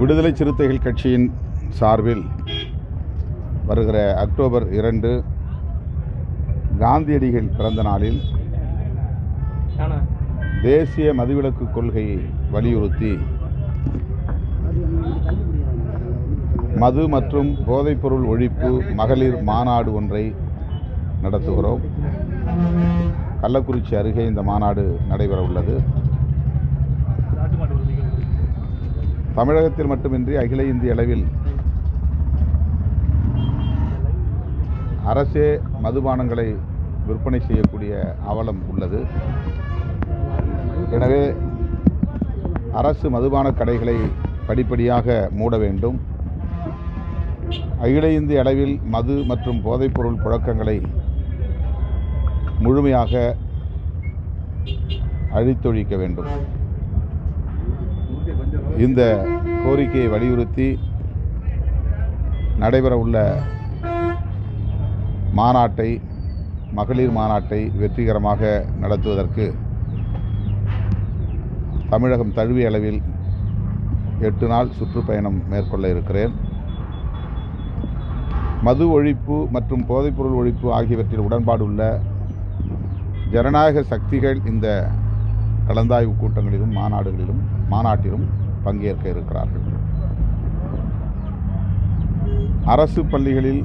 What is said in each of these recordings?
விடுதலை சிறுத்தைகள் கட்சியின் சார்பில் வருகிற அக்டோபர் இரண்டு காந்தியடிகள் பிறந்த நாளில் தேசிய மதுவிலக்கு கொள்கையை வலியுறுத்தி மது மற்றும் போதைப்பொருள் ஒழிப்பு மகளிர் மாநாடு ஒன்றை நடத்துகிறோம். கள்ளக்குறிச்சி அருகே இந்த மாநாடு நடைபெற உள்ளது தமிழகத்தில் மட்டுமின்றி அகில இந்திய அளவில் அரசே மதுபானங்களை விற்பனை செய்யக்கூடிய அவலம் உள்ளது. எனவே அரசு மதுபான கடைகளை படிப்படியாக மூட வேண்டும். அகில இந்திய அளவில் மது மற்றும் போதைப்பொருள் புழக்கங்களை முழுமையாக அழித்தொழிக்க வேண்டும். இந்த கோரிக்கையை வலியுறுத்தி நடைபெறவுள்ள மாநாட்டை மகளிர் மாநாட்டை வெற்றிகரமாக நடத்துவதற்கு தமிழகம் தழுவிய அளவில் எட்டு நாள் சுற்றுப்பயணம் மேற்கொள்ள இருக்கிறேன். மது ஒழிப்பு மற்றும் போதைப்பொருள் ஒழிப்பு ஆகியவற்றில் உடன்பாடு உள்ள ஜனநாயக சக்திகள் இந்த கலந்தாய்வு கூட்டங்களிலும் மாநாடுகளிலும் மாநாட்டிலும் பங்கேற்க இருக்கிறார்கள். அரசு பள்ளிகளில்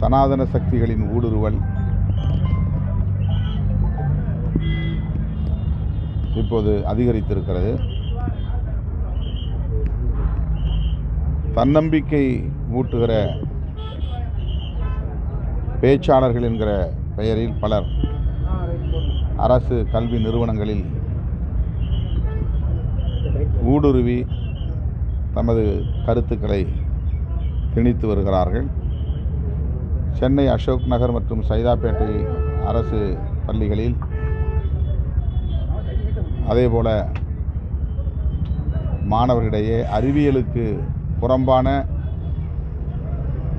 சனாதன சக்திகளின் ஊடுருவல் இப்போது அதிகரித்திருக்கிறது. தன்னம்பிக்கை ஊட்டுகிற பேச்சாளர்கள் என்கிற பெயரில் பலர் அரசு கல்வி நிறுவனங்களில் ஊடுருவி தமது கருத்துக்களை திணித்து வருகிறார்கள். சென்னை அசோக் நகர் மற்றும் சைதாப்பேட்டை அரசு பள்ளிகளில் அதேபோல மாணவர்களிடையே அறிவியலுக்கு புறம்பான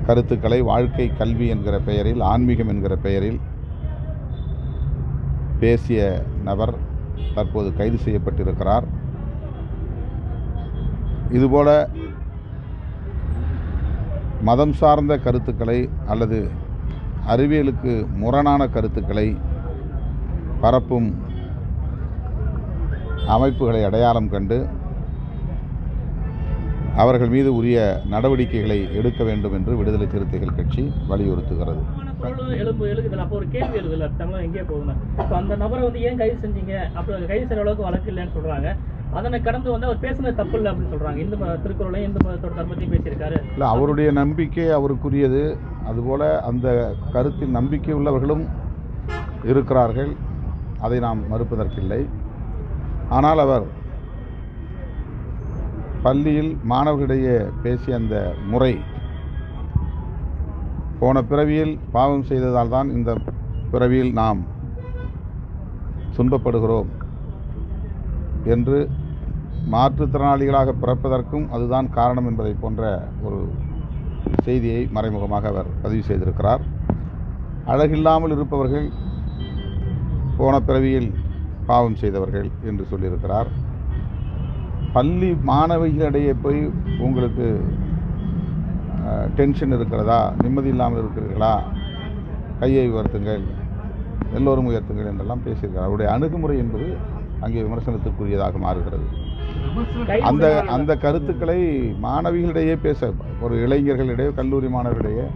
கருத்துக்களை வாழ்க்கை கல்வி என்கிற பெயரில் ஆன்மீகம் என்கிற பெயரில் பேசிய நபர் தற்போது கைது செய்யப்பட்டிருக்கிறார். இதுபோல் மதம் சார்ந்த கருத்துக்களை அல்லது அறிவியலுக்கு முரணான கருத்துக்களை பரப்பும் அமைப்புகளை அடையாளம் கண்டு அவர்கள் மீது உரிய நடவடிக்கைகளை எடுக்க வேண்டும் என்று விடுதலை சிறுத்தைகள் கட்சி வலியுறுத்துகிறது. எழுப்பு எழுகுதுல அப்போ ஒரு கேள்வி எழுதுல தமிழகம் எங்கே போகுதுன்னு. இப்போ அந்த நபரை வந்து ஏன் கைது செஞ்சீங்க? அப்புறம் கைது செய்கிற அளவுக்கு வழக்கு இல்லைன்னு சொல்றாங்க. அதனை கடந்து வந்து அவர் பேசுனது தப்பு இல்லை அப்படின்னு சொல்றாங்க. இந்து மத திருக்குறளையும் இந்து மதத்தோட தர்மத்தையும் பேசியிருக்காரு. இல்லை அவருடைய நம்பிக்கை அவருக்குரியது. அதுபோல அந்த கருத்தில் நம்பிக்கை உள்ளவர்களும் இருக்கிறார்கள். அதை நாம் மறுப்பதற்கில்லை. ஆனால் அவர் பள்ளியில் மாணவர்களிடையே பேசிய அந்த முறை போன பிறவியில் பாவம் செய்ததால் தான் இந்த பிறவியில் நாம் துன்பப்படுகிறோம். என்று மாற்றுத்திறனாளிகளாக பிறப்பதற்கும் அதுதான் காரணம் என்பதை போன்ற ஒரு செய்தியை மறைமுகமாக அவர் பதிவு செய்திருக்கிறார். அழகில்லாமல் இருப்பவர்கள் போன பிறவியில் பாவம் செய்தவர்கள் என்று சொல்லியிருக்கிறார். பள்ளி மாணவிகளிடையே போய் உங்களுக்கு டென்ஷன் இருக்கிறதா? நிம்மதி இல்லாமல் இருக்கிறீர்களா? கையை உயர்த்துங்கள் எல்லோரும் உயர்த்துங்கள் என்றெல்லாம் பேசியிருக்கிறார். அவருடைய அணுகுமுறை என்பது அங்கே விமர்சனத்துக்குரியதாக மாறுகிறது. அந்த அந்த கருத்துக்களை மாணவிகளிடையே பேச ஒரு இளைஞர்களிடையே கல்லூரி மாணவர்களிடையே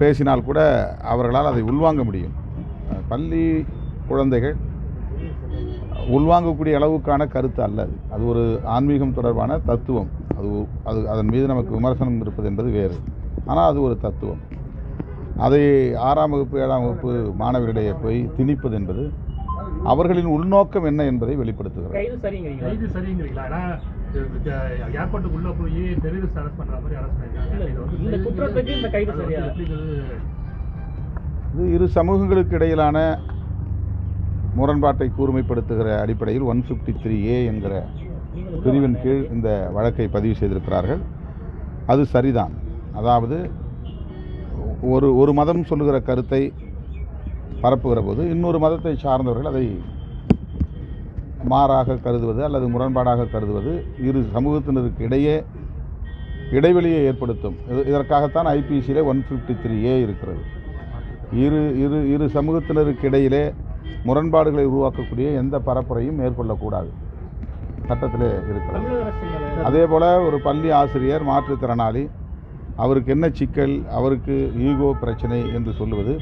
பேசினால் கூட அவர்களால் அதை உள்வாங்க முடியும். பள்ளி குழந்தைகள் உள்வாங்கக்கூடிய அளவுக்கான கருத்து அல்ல அது. அது ஒரு ஆன்மீகம் தொடர்பான தத்துவம். அது அது அதன் மீது நமக்கு விமர்சனம் இருப்பது என்பது வேறு. ஆனால் அது ஒரு தத்துவம். அதை ஆறாம் வகுப்பு ஏழாம் வகுப்பு மாணவர்களிடையே போய் திணிப்பது என்பது அவர்களின் உள்நோக்கம் என்ன என்பதை வெளிப்படுத்துகிறது. கைது சரிங்கிறீங்களா? கைது சரிங்கிறீங்களா? ஆனா ஏர்போர்ட்டுக்குள்ள போய் டெரரிஸ்ட் அரெஸ்ட் பண்ற மாதிரி அரெஸ்ட் பண்ணிருக்காங்க. இது வந்து இந்த குற்றத்துக்கு இந்த கைது அது வந்து சரியா? எப்படிங்கிறது இது? இரு சமூகங்களுக்கு இடையிலான முரண்பாட்டை கூர்மைப்படுத்துகிற அடிப்படையில் ஒன் ஃபிஃப்டி த்ரீ ஏ என்கிற பிரிவின் கீழ் இந்த வழக்கை பதிவு செய்திருக்கிறார்கள். அது சரிதான். அதாவது ஒரு ஒரு மதம் சொல்லுகிற கருத்தை பரப்புகிற போது இன்னொரு மதத்தை சார்ந்தவர்கள் அதை மாறாக கருதுவது அல்லது முரண்பாடாக கருதுவது இரு சமூகத்தினருக்கு இடையே இடைவெளியை ஏற்படுத்தும். இது- இதற்காகத்தான் ஐபிசியில் ஒன் ஃபிஃப்டி த்ரீ ஏ இருக்கிறது. இரு இரு இரு சமூகத்தினருக்கு இடையிலே முரண்பாடுகளை உருவாக்கக்கூடிய எந்த பரப்புரையும் மேற்கொள்ளக்கூடாது. சட்டத்திலே இருக்கிறது. அதே போல் ஒரு பள்ளி ஆசிரியர் மாற்றுத்திறனாளி அவருக்கு என்ன சிக்கல் அவருக்கு ஈகோ பிரச்சனை என்று சொல்லுவது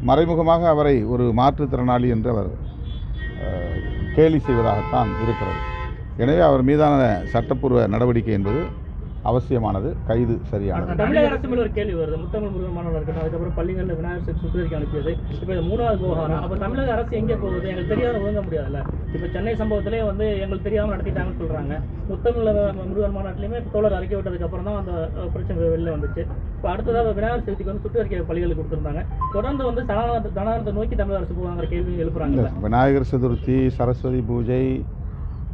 மறைமுகமாக அவரை ஒரு மாற்றுத்திறனாளி என்று அவர் கேலி செய்வதாகத்தான் இருக்கிறது. எனவே அவர் மீதான சட்டப்பூர்வ நடவடிக்கை என்பது அவசியமானது. கைது சரியானது. தமிழக அரசு மேல ஒரு கேள்வி வருது. முத்தமிழ் முருகன் இருக்கட்டும் அதுக்கப்புறம் பள்ளிகளில் விநாயகர் சதுர்த்தி சுற்றறிக்கை அனுப்பியது. இப்போ இது மூணாவது விவகாரம். அப்போ தமிழக அரசு எங்கே போகுது? எங்களுக்கு தெரியாத ஒழுங்க முடியாதுல்ல. இப்போ சென்னை சம்பவத்திலே வந்து எங்களுக்கு தெரியாமல் நடத்திட்டாங்கன்னு சொல்றாங்க. முத்தமிழ் முருகன் மாநாட்டிலையுமே தோழர் அறிக்கை விட்டதுக்கு அப்புறம் தான் அந்த பிரச்சனை வெளில வந்துச்சு. இப்போ அடுத்ததாக விநாயகர் சதுர்த்திக்கு வந்து சுற்றறிக்கை பள்ளிகளுக்கு கொடுத்துருந்தாங்க. தொடர்ந்து வந்து சனாதன சனாதனத்தை நோக்கி தமிழக அரசு போவாங்கிற கேள்வி எழுப்புறாங்கல்ல. விநாயகர் சதுர்த்தி சரஸ்வதி பூஜை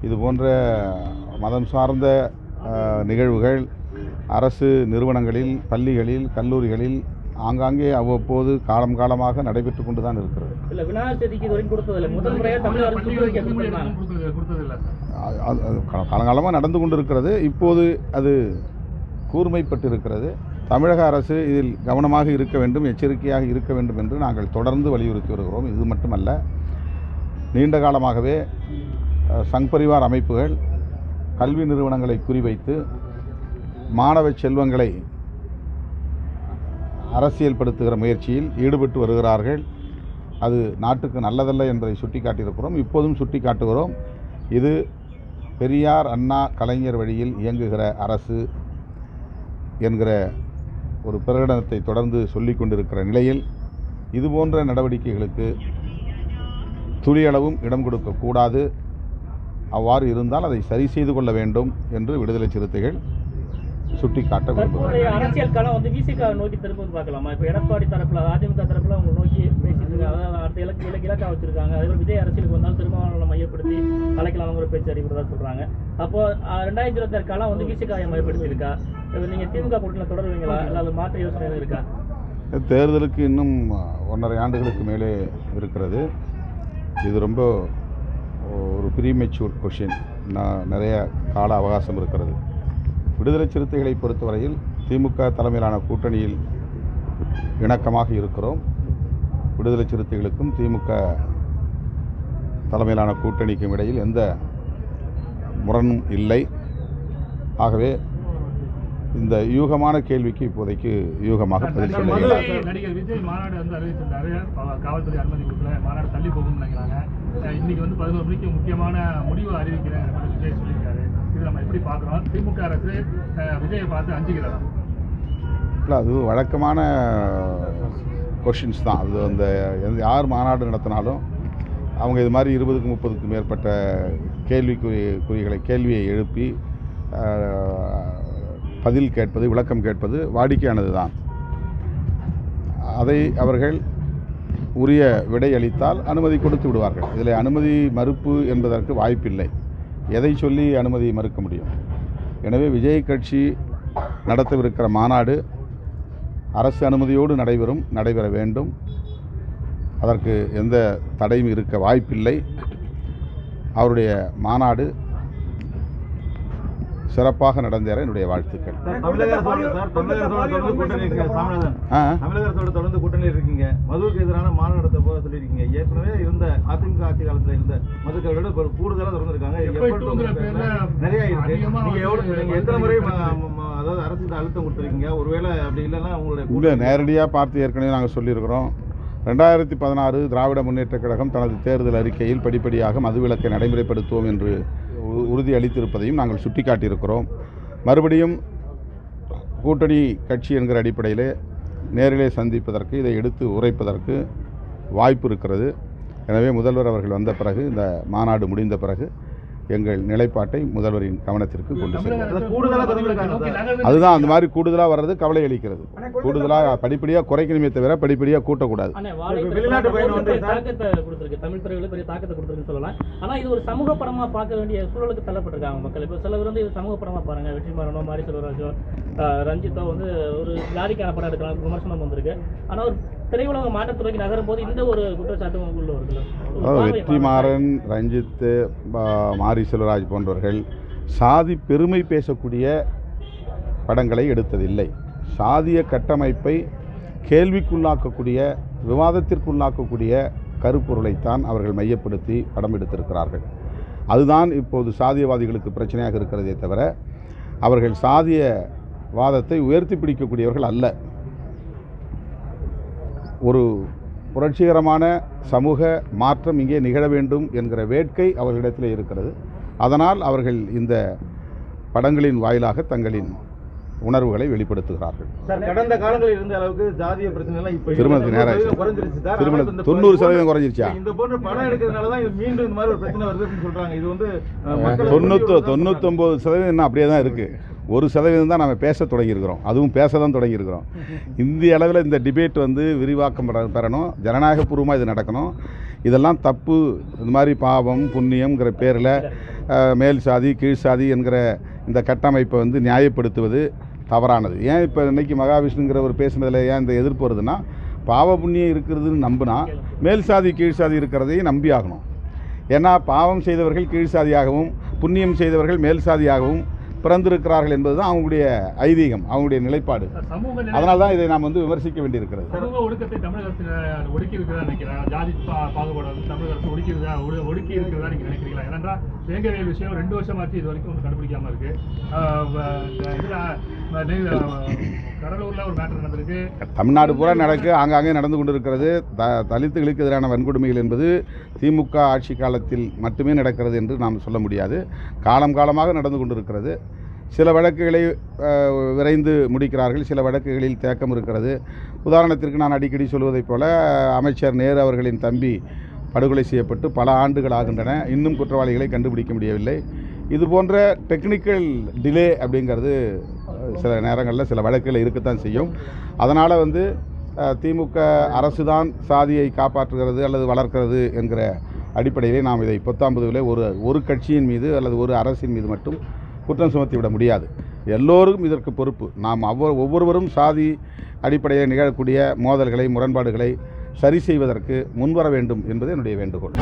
இது போன்ற மதம் சார்ந்த நிகழ்வுகள். அரசு நிறுவனங்களில் பள்ளிகளில் கல்லூரிகளில் ஆங்காங்கே அவ்வப்போது காலம் காலமாக நடைபெற்று கொண்டு தான் இருக்கிறது காலங்காலமாக நடந்து கொண்டிருக்கிறது. இப்போது அது கூர்மைப்பட்டு இருக்கிறது தமிழக அரசு இதில் கவனமாக இருக்க வேண்டும் எச்சரிக்கையாக இருக்க வேண்டும் என்று நாங்கள் தொடர்ந்து வலியுறுத்தி வருகிறோம். இது மட்டுமல்ல நீண்ட காலமாகவே சங் பரிவார் அமைப்புகள் கல்வி நிறுவனங்களை குறிவைத்து மாணவ செல்வங்களை அரசியல்படுத்துகிற முயற்சியில் ஈடுபட்டு வருகிறார்கள். அது நாட்டுக்கு நல்லதல்ல என்பதை சுட்டிக்காட்டியிருக்கிறோம். இப்போதும் சுட்டிக்காட்டுகிறோம். இது பெரியார் அண்ணா கலைஞர் வழியில் இயங்குகிற அரசு என்கிற ஒரு பிரகடனத்தை தொடர்ந்து சொல்லி கொண்டிருக்கிற நிலையில் இதுபோன்ற நடவடிக்கைகளுக்கு துளியளவும் இடம் கொடுக்கக்கூடாது அவ்வாறு இருந்தால் அதை சரி செய்து கொள்ள வேண்டும் என்று விடுதலை சிறுத்தைகள் சுட்டிக்காட்ட விரும்புகிறேன் அரசியல் களம் வந்து விசிக நோக்கி திரும்பும் பார்க்கலாமா? இப்போ எடப்பாடி தரப்புல அதிமுக தரப்புல அவங்க நோக்கி பேசிட்டு அதாவது அடுத்த இலக்கு இலக்கு இலக்கா வச்சிருக்காங்க அதே விஜய் அரசியலுக்கு வந்தால் திருமாவளவனை மையப்படுத்தி கலைக்கலாம்ங்கிற பேச்சு அடிக்கிறதா சொல்றாங்க. அப்போ ரெண்டாயிரத்தி இருபத்தாறு களம் வந்து விசிகாயை மையப்படுத்தி இருக்கா இப்ப நீங்க திமுக கூட்டணியில் தொடருவீங்களா? இல்லை அது மாற்று யோசனை இருக்கா? தேர்தலுக்கு இன்னும் ஒன்றரை ஆண்டுகளுக்கு மேலே இருக்கிறது. இது ரொம்ப ஒரு ப்ரீமெச்சூர் கொஷின் நான் நிறைய கால அவகாசம் இருக்கிறது. விடுதலை சிறுத்தைகளை பொறுத்தவரையில் திமுக தலைமையிலான கூட்டணியில் இணக்கமாக இருக்கிறோம். விடுதலை சிறுத்தைகளுக்கும் திமுக தலைமையிலான கூட்டணிக்கும் இடையில் எந்த முரணும் இல்லை. ஆகவே இந்த யூகமான கேள்விக்கு இப்போதைக்கு யூகமாக பதில் சொல்ல இயலாது. விஜய் நடிகர் விஜய் மாநாடு வந்து அறிவிச்சிருந்தாரு. காவல்துறை அனுமதி கொடுக்கல. மாநாடு தள்ளி நினைக்கிறாங்க. அஹ் இன்னைக்கு வந்து பதினோரு மணிக்கு முக்கியமான முடிவு அறிவிக்கிறேன் விஜய் சொல்லியிருக்காரு. இது நம்ம எப்படி பார்க்குறோம் திமுக அரசு விஜயை பார்த்து அஞ்சுகிறதா? இல்லை அது வழக்கமான கொஷின்ஸ் தான். அது அந்த யார் மாநாடு நடத்தினாலும் அவங்க இது மாதிரி இருபதுக்கு முப்பதுக்கு மேற்பட்ட கேள்விக்குறி குறிகளை கேள்வியை எழுப்பி பதில் கேட்பது விளக்கம் கேட்பது வாடிக்கையானது தான் அதை அவர்கள் உரிய விடை அளித்தால் அனுமதி கொடுத்து விடுவார்கள். இதில் அனுமதி மறுப்பு என்பதற்கு வாய்ப்பில்லை. எதை சொல்லி அனுமதி மறுக்க முடியும்? எனவே விஜய் கட்சி நடத்தவிருக்கிற மாநாடு அரசு அனுமதியோடு நடைபெறும் நடைபெற வேண்டும். அதற்கு எந்த தடையும் இருக்க வாய்ப்பில்லை. அவருடைய மாநாடு சிறப்பாக நடந்தேற என்னுடைய வாழ்த்துக்கள். தொடர்ந்து கூட்டணி இருக்கீங்க மதுவுக்கு எதிரான மாநாடு நடத்த போக சொல்லியிருக்கீங்க. ஏற்கனவே இருந்த அதிமுக ஆட்சி காலத்துல இருந்த மதுக்களோட இப்போ கூடுதலாக திறந்திருக்காங்க. நிறைய இருக்கு. நீங்க எத்தனை முறை அதாவது அரசுக்கு அழுத்தம் கொடுத்துருக்கீங்க. ஒருவேளை அப்படி இல்லைன்னா உங்களுடைய நேரடியாக பார்த்து ஏற்கனவே நாங்கள் சொல்லியிருக்கிறோம். ரெண்டாயிரத்தி பதினாறு திராவிட முன்னேற்றக் கழகம் தனது தேர்தல் அறிக்கையில் படிப்படியாக மதுவிலக்கை நடைமுறைப்படுத்துவோம் என்று உறுதி அளித்திருப்பதையும் நாங்கள் சுட்டிக்காட்டியிருக்கிறோம். மறுபடியும் கூட்டணி கட்சி என்கிற அடிப்படையிலே நேரிலே சந்திப்பதற்கு இதை எடுத்து உரைப்பதற்கு வாய்ப்பு இருக்கிறது. எனவே முதல்வர் அவர்கள் வந்த பிறகு இந்த மாநாடு முடிந்த பிறகு எங்கள் நிலைப்பாட்டை முதல்வரின் கவனத்திற்கு கொண்டு செல்வோம். அதுதான் அந்த மாதிரி கூடுதலாக வர்றது கவலை அளிக்கிறது. கூடுதலாக படிப்படியாக குறைக்கணுமே தவிர படிப்படியாக கூட்டக்கூடாது. ஆனா வாழை வெளிநாட்டு திரைப்படம் பயணம் வந்து வந்து பெரிய தாக்கத்தை கொடுத்திருக்கு. தமிழ் துறைகளில் பெரிய தாக்கத்தை கொடுத்திருக்குன்னு சொல்லலாம். ஆனா இது ஒரு சமூக படமா பார்க்க வேண்டிய சூழலுக்கு தள்ளப்பட்டிருக்காங்க மக்கள். இப்போ சிலர் வந்து இது சமூக படமா பாருங்க. வெற்றிமாறனோ மாரி செல்வராஜோ ஆஹ் ரஞ்சித்தோ வந்து ஒரு ஜாதிக்கான படம் எடுக்கலாம் விமர்சனம் வந்திருக்கு. ஆனா ஒரு திரையுலக மாற்றத்தை நோக்கி நகரும் போது இந்த ஒரு குற்றச்சாட்டு உங்களுக்குள்ள இருக்குல்ல வெற்றிமாறன் ரஞ்சித்து பா- மாரி செல்வராஜ் போன்றவர்கள் சாதி பெருமை பேசக்கூடிய படங்களை எடுத்ததில்லை. சாதிய கட்டமைப்பை கேள்விக்குள்ளாக்கக்கூடிய விவாதத்திற்குள்ளாக்கக்கூடிய கருப்பொருளைத்தான் அவர்கள் மையப்படுத்தி படம் எடுத்திருக்கிறார்கள். அதுதான் இப்போது சாதியவாதிகளுக்கு பிரச்சனையாக இருக்கிறதே தவிர அவர்கள் சாதிய வாதத்தை உயர்த்தி பிடிக்கக்கூடியவர்கள் அல்ல. ஒரு புரட்சிகரமான சமூக மாற்றம் இங்கே நிகழ வேண்டும் என்கிற வேட்கை அவர்களிடத்தில் இருக்கிறது. அதனால் அவர்கள் இந்த படங்களின் வாயிலாக தங்களின் உணர்வுகளை வெளிப்படுத்துகிறார்கள். கடந்த காலங்களில் இருந்த அளவுக்கு ஜாதிய பிரச்சனை எல்லாம் இப்ப திருமணத்துக்கு நேரம் ஆயிடுச்சு. குறைஞ்சிருச்சு. சார் திருமண ஆனா இந்த தொண்ணூறு சதவீதம் குறைஞ்சிருச்சா? இந்த போன்ற படம் எடுக்கிறதுனால தான் இது மீண்டும் இந்த மாதிரி ஒரு பிரச்சனை வருதுன்னு சொல்றாங்க. இது வந்து அஹ், மக்களை தொண்ணூத்தொ தொண்ணூத்தொம்பது சதவீதம் இன்னும் அப்படியே தான் இருக்குது ஒரு சதவீதம் தான் நம்ம பேச தொடங்கியிருக்கிறோம். அதுவும் பேச தான் தொடங்கியிருக்கிறோம். இந்திய அளவில் இந்த டிபேட் வந்து விரிவாக்கம் பெற பெறணும். ஜனநாயகபூர்வமாக இது நடக்கணும். இதெல்லாம் தப்பு. இந்த மாதிரி பாவம் புண்ணியம்ங்கிற பேரில் மேல் சாதி கீழ் சாதி என்கிற இந்த கட்டமைப்பை வந்து நியாயப்படுத்துவது தவறானது. ஏன் இப்போ இன்னைக்கு மகாவிஷ்ணுங்கிற ஒரு பேசுனதில் ஏன் இந்த எதிர்ப்பு வருதுன்னா பாவ புண்ணியம் இருக்கிறதுன்னு நம்பினா மேல் சாதி கீழ் சாதி இருக்கிறதையும் நம்பி ஆகணும். ஏன்னா பாவம் செய்தவர்கள் கீழ் சாதியாகவும் புண்ணியம் செய்தவர்கள் மேல் சாதியாகவும் பிறந்திருக்கிறார்கள் என்பது தான் அவங்களுடைய ஐதீகம் அவங்களுடைய நிலைப்பாடு. அதனால தான் இதை நாம் வந்து விமர்சிக்க வேண்டியிருக்கிறது. ஒடுக்கி தமிழ்நாடு பூரா நடக்கு ஆங்காங்கே நடந்து கொண்டிருக்கிறது. த தலித்துகளுக்கு எதிரான வன்கொடுமைகள் என்பது திமுக ஆட்சி காலத்தில் மட்டுமே நடக்கிறது என்று நாம் சொல்ல முடியாது. காலம் காலமாக நடந்து கொண்டிருக்கிறது. சில வழக்குகளை விரைந்து முடிக்கிறார்கள். சில வழக்குகளில் தேக்கம் இருக்கிறது. உதாரணத்திற்கு நான் அடிக்கடி சொல்வதைப் போல அமைச்சர் நேரு அவர்களின் தம்பி படுகொலை செய்யப்பட்டு பல ஆண்டுகள் ஆகின்றன. இன்னும் குற்றவாளிகளை கண்டுபிடிக்க முடியவில்லை. இது போன்ற டெக்னிக்கல் டிலே அப்படிங்கிறது சில நேரங்களில் சில வழக்குகள் இருக்கத்தான் செய்யும். அதனால் வந்து திமுக அரசு தான் சாதியை காப்பாற்றுகிறது அல்லது வளர்க்கிறது என்கிற அடிப்படையிலே நாம் இதை பத்தாம்பதுவில் ஒரு ஒரு கட்சியின் மீது அல்லது ஒரு அரசின் மீது மட்டும் குற்றம் சுமத்தி விட முடியாது. எல்லோரும் இதற்கு பொறுப்பு. நாம் ஒவ்வொரு ஒவ்வொருவரும் சாதி அடிப்படையில் நிகழக்கூடிய மோதல்களை முரண்பாடுகளை சரி செய்வதற்கு முன்வர வேண்டும் என்பது என்னுடைய வேண்டுகோள்.